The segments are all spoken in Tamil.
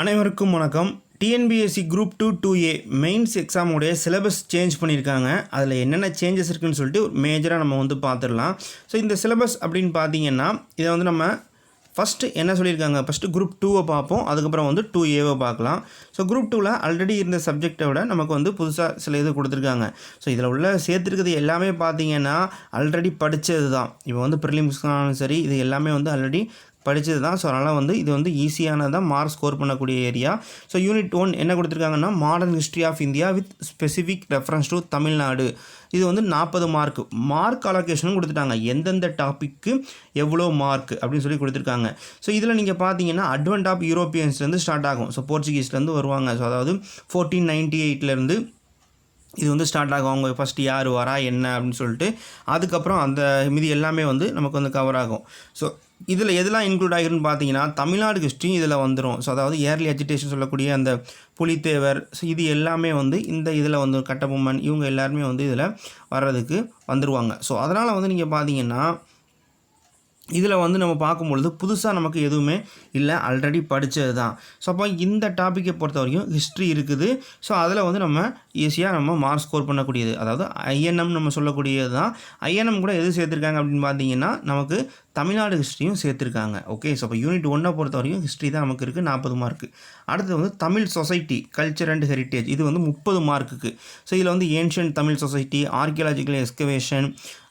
அனைவருக்கும் வணக்கம். TNPSC group two two A mains எக்ஸாமுடைய syllabus change பண்ணியிருக்காங்க. அதில் என்னென்ன சேஞ்சஸ் இருக்குன்னு சொல்லிட்டு மேஜராக நம்ம வந்து பார்த்துடலாம். ஸோ இந்த சிலபஸ் அப்படின்னு பார்த்தீங்கன்னா இதை வந்து நம்ம ஃபஸ்ட்டு என்ன சொல்லியிருக்காங்க? ஃபஸ்ட்டு குரூப் டூவை பார்ப்போம். அதுக்கப்புறம் வந்து டூ ஏவை பார்க்கலாம். ஸோ குரூப் டூவில் ஆல்ரெடி இருந்த சப்ஜெக்டை விட நமக்கு வந்து புதுசாக சில இது கொடுத்துருக்காங்க. ஸோ இதில் உள்ள சேர்த்துருக்கிறது எல்லாமே பார்த்தீங்கன்னா ஆல்ரெடி படித்தது தான் இப்போ வந்து ப்ரிலிம்ஸ்னாலும் சரி இது எல்லாமே வந்து ஆல்ரெடி படித்தது தான். ஸோ அதனால் வந்து இது வந்து ஈஸியானதாக மார்க் ஸ்கோர் பண்ணக்கூடிய ஏரியா ஸோ யூனிட் ஒன் என்ன கொடுத்துருக்காங்கன்னா modern history of India with specific reference to Tamil Nadu இது வந்து நாற்பது மார்க் மார்க் அலோகேஷனும் கொடுத்துட்டாங்க. எந்தெந்த டாப்பிக்கு எவ்வளோ மார்க் அப்படின்னு சொல்லி கொடுத்துருக்காங்க. ஸோ இதில் நீங்கள் பார்த்தீங்கன்னா அட்வன்ட் ஆஃப் யூரோப்பியன்ஸ்லேருந்து ஸ்டார்ட் ஆகும். ஸோ போர்ச்சுகீஸ்லேருந்து வருவாங்க. ஸோ அதாவது ஃபோர்டீன் நைன்டி எயிட்லேருந்து இது வந்து ஸ்டார்ட் ஆகும். அவங்க ஃபஸ்ட்டு யார் வரா என்ன அப்படின்னு சொல்லிட்டு அதுக்கப்புறம் அந்த மீதி எல்லாமே வந்து நமக்கு வந்து கவர் ஆகும். ஸோ இதில் எதெல்லாம் இன்க்ளூட் ஆகிருன்னு பார்த்தீங்கன்னா தமிழ்நாடு ஹிஸ்ட்ரி இதில் வந்துடும் ஸோ அதாவது ஏர்லி எஜுகேஷன் சொல்லக்கூடிய அந்த புலித்தேவர் ஸோ இது எல்லாமே வந்து இந்த இதில் வந்து கட்டபொம்மன் இவங்க எல்லாருமே வந்து இதில் வர்றதுக்கு வந்துடுவாங்க ஸோ அதனால் வந்து நீங்கள் பார்த்தீங்கன்னா இதில் வந்து நம்ம பார்க்கும்பொழுது புதுசாக நமக்கு எதுவுமே இல்லை. ஆல்ரெடி படித்தது தான். ஸோ அப்போ இந்த டாப்பிக்கை பொறுத்த வரைக்கும் ஹிஸ்ட்ரி இருக்குது. ஸோ அதில் வந்து நம்ம ஈஸியாக நம்ம மார்க் ஸ்கோர் பண்ணக்கூடியது. அதாவது ஐஎன்எம் நம்ம சொல்லக்கூடியது தான். ஐஎன்எம் கூட எது சேர்த்துருக்காங்க அப்படின்னு பார்த்தீங்கன்னா நமக்கு தமிழ்நாடு ஹிஸ்ட்ரியும் சேர்த்துருக்காங்க. ஓகே ஸோ அப்போ யூனிட் ஒன்றை பொறுத்த வரைக்கும் ஹிஸ்ட்ரி தான் நமக்கு இருக்குது நாற்பது மார்க்கு அடுத்தது வந்து Tamil society culture and heritage இது வந்து முப்பது மார்க்குக்கு ஸோ இதில் வந்து ancient Tamil society archaeological excavation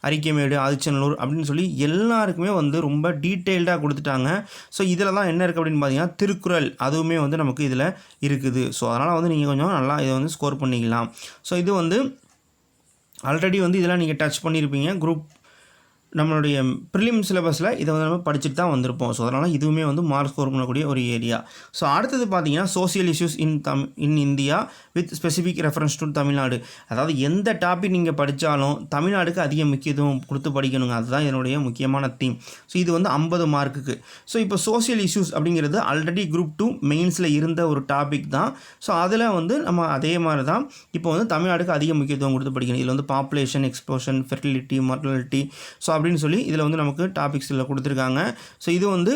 Arikamedu Adichanallur அப்படின்னு சொல்லி எல்லாருக்குமே வந்து ரொம்ப டீட்டெயில்டாக கொடுத்துட்டாங்க. ஸோ இதில் தான் என்ன இருக்குது அப்படின்னு பார்த்தீங்கன்னா திருக்குறள் அதுவுமே வந்து நமக்கு இதில் இருக்குது. ஸோ அதனால் வந்து நீங்கள் கொஞ்சம் நல்லா இதை வந்து ஸ்கோர் பண்ணிக்கலாம். ஸோ இது வந்து ஆல்ரெடி வந்து இதெல்லாம் நீங்கள் டச் பண்ணியிருப்பீங்க குரூப் நம்மளுடைய ப்ரிலிம் சிலபஸில் இதை வந்து நம்ம படிச்சுட்டு தான் வந்திருப்போம். ஸோ அதனால் இதுவுமே வந்து மார்க் ஸ்கோர் பண்ணக்கூடிய ஒரு ஏரியா ஸோ அடுத்தது பார்த்தீங்கன்னா social issues in them in India with specific reference to Tamil Nadu அதாவது எந்த டாபிக் நீங்கள் படித்தாலும் தமிழ்நாடுக்கு அதிக முக்கியத்துவம் கொடுத்து படிக்கணுங்க. அதுதான் இதனுடைய முக்கியமான தீம் ஸோ இது வந்து ஐம்பது மார்க்குக்கு ஸோ இப்போ சோசியல் இஷ்யூஸ் அப்படிங்கிறது ஆல்ரெடி குரூப் டூ மெயின்ஸில் இருந்த ஒரு டாபிக் தான். ஸோ அதில் வந்து நம்ம அதே மாதிரி தான் இப்போ வந்து தமிழ்நாடுக்கு அதிக முக்கியத்துவம் கொடுத்து படிக்கணும். இதில் வந்து population explosion fertility mortality so அப்படின்னு சொல்லி இதில் வந்து நமக்கு டாபிக்ஸில் கொடுத்துருக்காங்க. ஸோ இது வந்து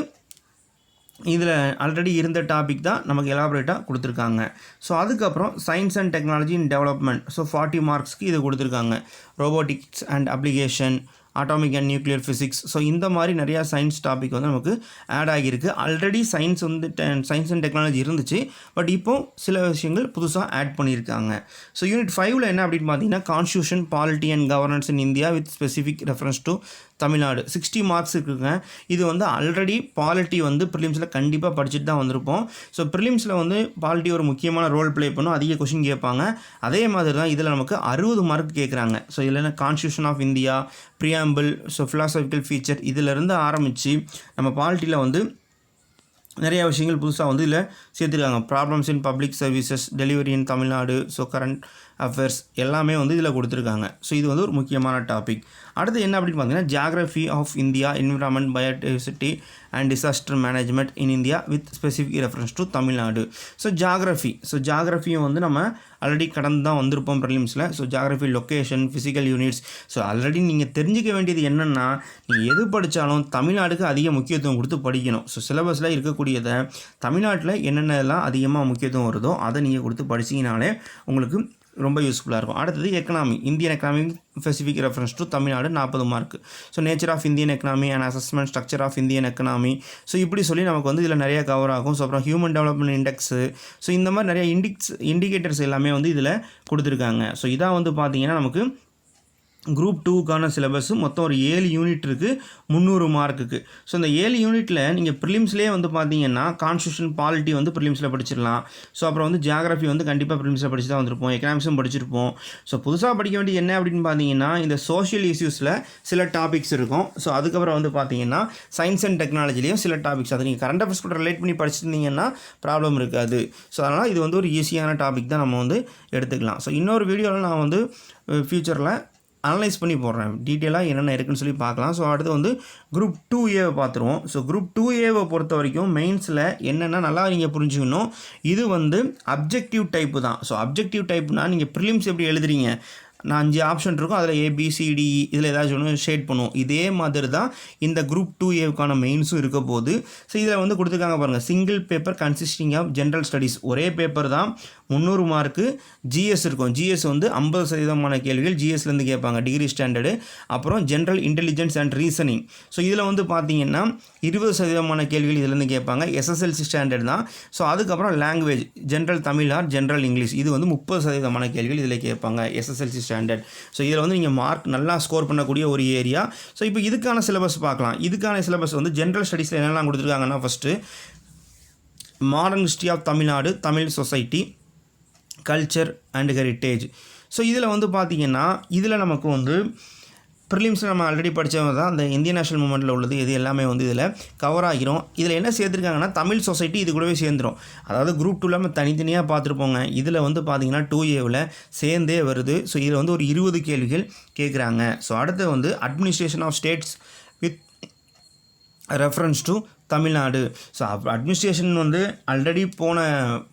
இதில் ஆல்ரெடி இருந்த டாபிக் தான் நமக்கு எலாபரேட்டாக கொடுத்துருக்காங்க. ஸோ அதுக்கப்புறம் science and technology in development so forty மார்க்ஸ்க்கு இது கொடுத்துருக்காங்க. Robotics and application atomic and nuclear physics so இந்த மாதிரி நிறையா சயின்ஸ் டாபிக் வந்து நமக்கு ஆட் ஆகியிருக்கு. ஆல்ரெடி சயின்ஸ் வந்து சயின்ஸ் அண்ட் டெக்னாலஜி இருந்துச்சு. பட் இப்போ சில விஷயங்கள் புதுசாக ஆட் பண்ணியிருக்காங்க. ஸோ யூனிட் ஃபைவ்ல என்ன அப்படின்னு பார்த்தீங்கன்னா constitution polity and governance in India with specific reference to Tamil Nadu. Sixty marks இருக்குங்க. இது வந்து ஆல்ரெடி பாலிட்டி வந்து ப்ரிலிம்ஸில் கண்டிப்பாக படிச்சுட்டு தான் வந்திருப்போம். ஸோ ப்ரிலிம்ஸில் வந்து பாலிட்டி ஒரு முக்கியமான ரோல் ப்ளே பண்ணும். அதிக கொஷின் கேட்பாங்க. அதே மாதிரி தான் இதில் நமக்கு அறுபது மார்க் கேட்குறாங்க. ஸோ இதில் என்ன? Constitution of India preamble so philosophical feature இதிலிருந்து ஆரம்பித்து நம்ம பாலிட்டியில் வந்து நிறைய விஷயங்கள் புதுசாக வந்து இதில் சேர்த்துருக்காங்க. Problems in public services delivery in Tamil Nadu so current affairs எல்லாமே வந்து இதில் கொடுத்துருக்காங்க. ஸோ இது வந்து ஒரு முக்கியமான டாபிக் அடுத்து என்ன அப்படின்னு பார்த்தீங்கன்னா geography of India environment biodiversity and disaster management in India with specific reference to Tamil Nadu so geography so ஜாகிரஃபியும் வந்து நம்ம ஆல்ரெடி கடந்து தான் வந்திருப்போம் ப்ரிலிம்ஸில் so geography location physical units so already நீங்கள் தெரிஞ்சிக்க வேண்டியது என்னென்னா நீங்கள் எது படித்தாலும் தமிழ்நாடுக்கு அதிக முக்கியத்துவம் கொடுத்து படிக்கணும். ஸோ சிலபஸில் இருக்கக்கூடியதை தமிழ்நாட்டில் என்னென்னலாம் அதிகமாக முக்கியத்துவம் வருதோ அதை நீங்கள் கொடுத்து படிச்சிங்கனாலே உங்களுக்கு ரொம்ப யூஸ்ஃபுல்லாக இருக்கும். அடுத்தது economy Indian economy specific reference to Tamil Nadu நாற்பது mark so nature of Indian economy and assessment structure of Indian economy so இப்படி சொல்லி நமக்கு வந்து இதில் நிறைய கவர் ஆகும். ஸோ அப்புறம் ஹியூமன் டெவலப்மெண்ட் இண்டெக்ஸு ஸோ இந்த மாதிரி நிறைய இண்டிக்ஸ் இண்டிகேட்டர்ஸ் எல்லாமே வந்து இதில் கொடுத்துருக்காங்க. ஸோ இதான் வந்து பார்த்தீங்கன்னா நமக்கு குரூப் டூக்கான சிலபஸ் மொத்தம் ஒரு ஏழு யூனிட் இருக்குது முந்நூறு மார்க்குக்கு ஸோ இந்த ஏழு யூனிட்டில் நீங்கள் ப்ரிலிம்ஸ்லேயே வந்து பார்த்தீங்கன்னா கான்ஸ்டியூஷன் பாலிட்டி வந்து ப்ரிலிம்ஸில் படிச்சிடலாம் ஸோ அப்புறம் வந்து ஜியாகிரஃபி வந்து கண்டிப்பாக ப்ரிலிம்ஸில் படிச்சு தான் வந்திருப்போம். எக்கனாமிக்ஸும் படிச்சிருப்போம். ஸோ புதுசாக படிக்க வேண்டிய என்ன அப்படின்னு பார்த்தீங்கன்னா இந்த சோஷியல் இஷ்யூஸில் சில டாபிக்ஸ் இருக்கும். ஸோ அதுக்கப்புறம் வந்து பார்த்தீங்கன்னா சயின்ஸ் அண்ட் டெக்னாலஜிலையும் சில டாபிக்ஸ் அது நீங்கள் கரண்ட் அஃபேர்ஸ் கூட ரிலேட் பண்ணி படிச்சிருந்தீங்கன்னா ப்ராப்ளம் இருக்காது. ஸோ அதனால் இது வந்து ஒரு ஈஸியான டாபிக் தான் நம்ம வந்து எடுத்துக்கலாம். ஸோ இன்னொரு வீடியோவில் நான் வந்து ஃப்யூச்சரில் அனலைஸ் பண்ணி போடுறேன். டீட்டெயிலாக என்னென்ன இருக்குன்னு சொல்லி பார்க்கலாம். ஸோ அடுத்து வந்து குரூப் டூ ஏவை பார்த்துருவோம். ஸோ குரூப் டூ ஏவை பொறுத்த வரைக்கும் மெயின்ஸில் என்னென்னா நல்லா நீங்கள் புரிஞ்சுக்கணும். இது வந்து அப்ஜெக்டிவ் டைப்பு தான். ஸோ அப்ஜெக்டிவ் டைப்னால் நீங்கள் ப்ரிலிம்ஸ் எப்படி எழுதுறீங்க? நான் அஞ்சு ஆப்ஷன் இருக்கும் அதில் ஏபிசிடி e, இதில் ஏதாச்சும் ஒன்று ஷேட் பண்ணுவோம். இதே மாதிரி தான் இந்த குரூப் டூ ஏவுக்கான மெயின்ஸும் இருக்க போது ஸோ இதில் வந்து கொடுத்துருக்காங்க பாருங்கள் single paper consisting of general studies ஒரே பேப்பர் தான் முந்நூறு மார்க்கு ஜிஎஸ் இருக்கும். ஜிஎஸ் வந்து ஐம்பது சதவீதமான கேள்விகள் ஜிஎஸ்லேருந்து கேட்பாங்க டிகிரி ஸ்டாண்டர்டு அப்புறம் general intelligence and reasoning so இதில் வந்து பார்த்தீங்கன்னா இருபது சதவீதமான கேள்விகள் இதுலேருந்து கேட்பாங்க. எஸ்எஸ்எல்சி ஸ்டாண்டர்ட் தான். ஸோ அதுக்கப்புறம் language general Tamil or general English இது வந்து முப்பது சதவீதமான கேள்விகள் இதில் கேட்பாங்க எஸ்எஸ்எல்சி ஸ்டாண்டர்ட் ஸோ இதில் வந்து நீங்கள் மார்க் நல்லா ஸ்கோர் பண்ணக்கூடிய ஒரு ஏரியா ஸோ இப்போ இதுக்கான சிலபஸ் பார்க்கலாம். இதுக்கான சிலபஸ் வந்து ஜென்ரல் ஸ்டடீஸில் என்னெல்லாம் கொடுத்துருக்காங்கன்னா first modern history of Tamil Nadu Tamil society culture and heritage so இதில் வந்து பார்த்திங்கன்னா இதில் நமக்கு வந்து ப்ரிலிம்ஸ் நம்ம ஆல்ரெடி படித்தவங்க தான். அந்த இந்தியன் நேஷனல் மூமெண்ட்டில் உள்ளது இது எல்லாமே வந்து இதில் கவர் ஆகிரும். இதில் என்ன சேர்த்துருக்காங்கன்னா தமிழ் சொசைட்டி இது கூடவே சேர்ந்துடும் அதாவது குரூப் டூ இல்லாமல் தனித்தனியாக பார்த்துருப்போங்க. இதில் வந்து பார்த்திங்கன்னா டூ ஏவில் சேர்ந்தே வருது. ஸோ இதில் வந்து ஒரு இருபது கேள்விகள் கேட்குறாங்க ஸோ அடுத்து வந்து administration of states with reference to Tamil Nadu. So administration வந்து ஆல்ரெடி போன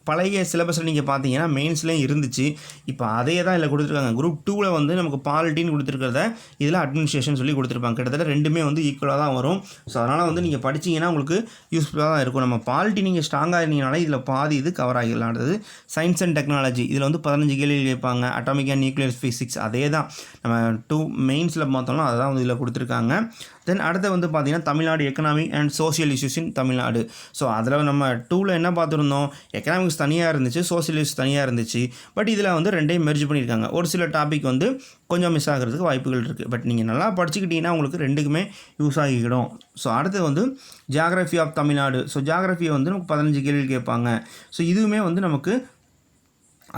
பழைய சிலபஸில் நீங்கள் பார்த்தீங்கன்னா மெயின்ஸ்லேயும் இருந்துச்சு. இப்போ அதே தான் இதில் கொடுத்துருக்காங்க. குரூப் டூவில் வந்து நமக்கு பாலிட்டின்னு கொடுத்துருக்கிறத இதில் அட்மினிஸ்ட்ரேஷன் சொல்லி கொடுத்துருப்பாங்க. கிட்டத்தட்ட ரெண்டுமே வந்து ஈக்குவலாக தான் வரும். ஸோ அதனால் வந்து நீங்கள் படிச்சீங்கன்னா உங்களுக்கு யூஸ்ஃபுல்லாக தான் இருக்கும். நம்ம பாலிட்டி நீங்கள் ஸ்ட்ராங்காக இருந்தீங்கனாலே இதில் பாதி இது கவர் ஆகிடலாம் அடுத்தது சயின்ஸ் அண்ட் டெக்னாலஜி இதில் வந்து பதினஞ்சு கேள்வி கேட்பாங்க. அட்டாமிக் அண்ட் நியூக்ளியர் ஃபிசிக்ஸ் அதே தான் நம்ம டூ மெயின்ஸில் பார்த்தோம்னா அதை தான் வந்து இதில் கொடுத்துருக்காங்க. தென் அடுத்து வந்து பார்த்திங்கன்னா Tamil Nadu economic and social issues in Tamil Nadu so அதில் நம்ம டூவில் என்ன பார்த்துருந்தோம்? எக்கனாமிக்ஸ் தனியாக இருந்துச்சு சோசியலிஸ்ட் தனியாக இருந்துச்சு. பட் இதில் வந்து ரெண்டையும் மெர்ஜ் பண்ணியிருக்காங்க ஒரு சில டாபிக் வந்து கொஞ்சம் மிஸ் ஆகிறதுக்கு வாய்ப்புகள் இருக்குது பட் நீங்கள் நல்லா படிச்சுக்கிட்டீங்கன்னா உங்களுக்கு ரெண்டுக்குமே யூஸ் ஆகிக்கிடும். ஸோ அடுத்து வந்து ஜியாகிரஃபி ஆஃப் தமிழ்நாடு ஸோ ஜியாகிரஃபியை வந்து நமக்கு பதினஞ்சு கேள்வி கேட்பாங்க. ஸோ இதுவுமே வந்து நமக்கு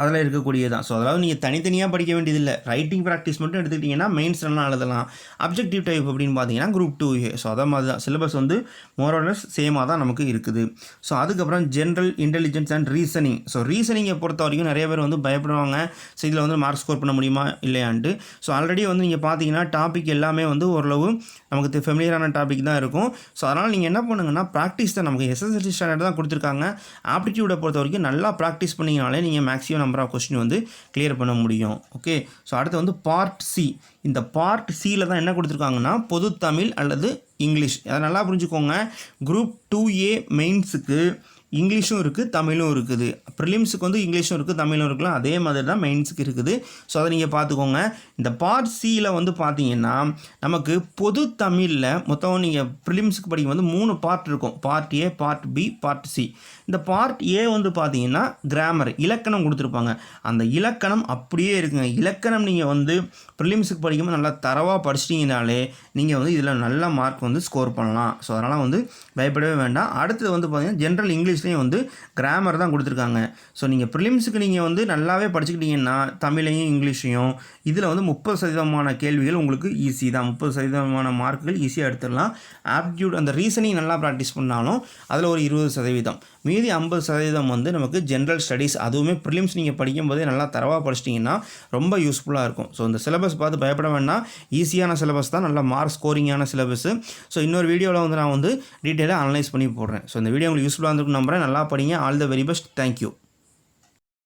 அதில் இருக்கக்கூடியதான் ஸோ அதாவது நீங்கள் தனித்தனியாக படிக்க வேண்டியதில்லை. ரைட்டிங் ப்ராக்டிஸ் மட்டும் எடுத்துக்கிட்டிங்கன்னா மெயின்ஸ் எல்லாம் எழுதலாம். அப்ஜெக்டிவ் டைப் அப்படின்னு பார்த்தீங்கன்னா குரூப் டூ ஏ ஸோ அதை மாதிரி தான். சிலபஸ் வந்து மோரலஸ் சேமாக தான் நமக்கு இருக்குது. ஸோ அதுக்கப்புறம் general intelligence and reasoning so ரீசனிங்கை பொறுத்த வரைக்கும் நிறைய பேர் வந்து பயப்படுவாங்க. ஸோ இதில் வந்து மார்க் ஸ்கோர் பண்ண முடியுமா இல்லையான்ட்டு. ஸோ ஆல்ரெடி வந்து நீங்கள் பார்த்தீங்கன்னா டாபிக் எல்லாமே வந்து ஓரளவு நமக்கு ஃபெமிலியரான டாபிக் தான் இருக்கும். ஸோ அதனால் நீங்கள் என்ன பண்ணுங்கன்னா ப்ராக்டிஸ் தான் நமக்கு எஸ்எஸ்எல்சி ஸ்டாண்டர்ட் தான் கொடுத்துருக்காங்க. ஆப்டிடியூடை பொறுத்த வரைக்கும் நல்லா ப்ராக்டிஸ் பண்ணிங்கனாலே நீங்கள் மேக்ஸிமம் நம்பர் ஆஃப் கொஸ்டின் வந்து கிளியர் பண்ண முடியும். ஓகே ஸோ அடுத்து வந்து பார்ட் சி இந்த பார்ட் சியில் தான் என்ன கொடுத்துருக்காங்கன்னா பொது தமிழ் அல்லது இங்கிலீஷ். அதை நல்லா புரிஞ்சுக்கோங்க. குரூப் டூ ஏ மெயின்ஸுக்கு இங்கிலீஷும் இருக்குது தமிழும் இருக்குது. ப்ரிலிம்ஸுக்கு வந்து இங்கிலீஷும் இருக்குது தமிழும் இருக்கலாம். அதே மாதிரி தான் மெயின்ஸுக்கு இருக்குது. ஸோ அதை நீங்கள் பார்த்துக்கோங்க. இந்த பார்ட் சியில் வந்து பார்த்தீங்கன்னா நமக்கு பொது தமிழில் மொத்தம் நீங்கள் ப்ரிலிம்ஸுக்கு படிக்கும் வந்து மூணு பார்ட் இருக்கும். Part A part B part C இந்த பார்ட் ஏ வந்து பார்த்தீங்கன்னா கிராமர் இலக்கணம் கொடுத்துருப்பாங்க. அந்த இலக்கணம் அப்படியே இருக்குங்க. இலக்கணம் நீங்கள் வந்து ப்ரிலிம்ஸுக்கு படிக்கும்போது நல்லா தரவாக படிச்சிட்டிங்கனாலே நீங்கள் வந்து இதில் நல்ல மார்க் வந்து ஸ்கோர் பண்ணலாம். ஸோ அதனால் வந்து பயப்படவே வேண்டாம். அடுத்தது வந்து பார்த்தீங்கன்னா ஜென்ரல் இங்கிலீஷ் இங்கிலீஷ்லேயும் வந்து கிராமர் தான் கொடுத்துருக்காங்க. ஸோ நீங்கள் ப்ரிலிம்ஸுக்கு நீங்கள் வந்து நல்லாவே படிச்சுக்கிட்டீங்கன்னா தமிழையும் இங்கிலீஷையும் இதில் வந்து முப்பது சதவீதமான கேள்விகள் உங்களுக்கு ஈஸி தான். முப்பது சதவீதமான மார்க்குகள் ஈஸியாக எடுத்துடலாம். ஆப்டியூட் அந்த ரீசனிங் நல்லா ப்ராக்டிஸ் பண்ணாலும் அதில் ஒரு இருபது சதவீதம். மீதி ஐம்பது சதவீதம் வந்து நமக்கு ஜென்ரல் ஸ்டடீஸ் அதுவுமே ப்ரிலிம்ஸ் நீங்கள் படிக்கும்போதே நல்லா தரவாக படிச்சிட்டிங்கன்னா ரொம்ப யூஸ்ஃபுல்லாக இருக்கும். ஸோ இந்த சிலபஸ் பார்த்து பயப்பட வேண்டாம். ஈஸியான சிலபஸ் தான் நல்ல மார்க் ஸ்கோரிங்கான சிலபஸ் ஸோ இன்னொரு வீடியோவில் வந்து நான் வந்து டீட்டெயிலாக அனலைஸ் பண்ணி போடுறேன். ஸோ இந்த வீடியோ உங்களுக்கு யூஸ்ஃபுல்லாக இருந்திருக்கும் நம்புறேன். நல்லா படிங்க. All the very best thank you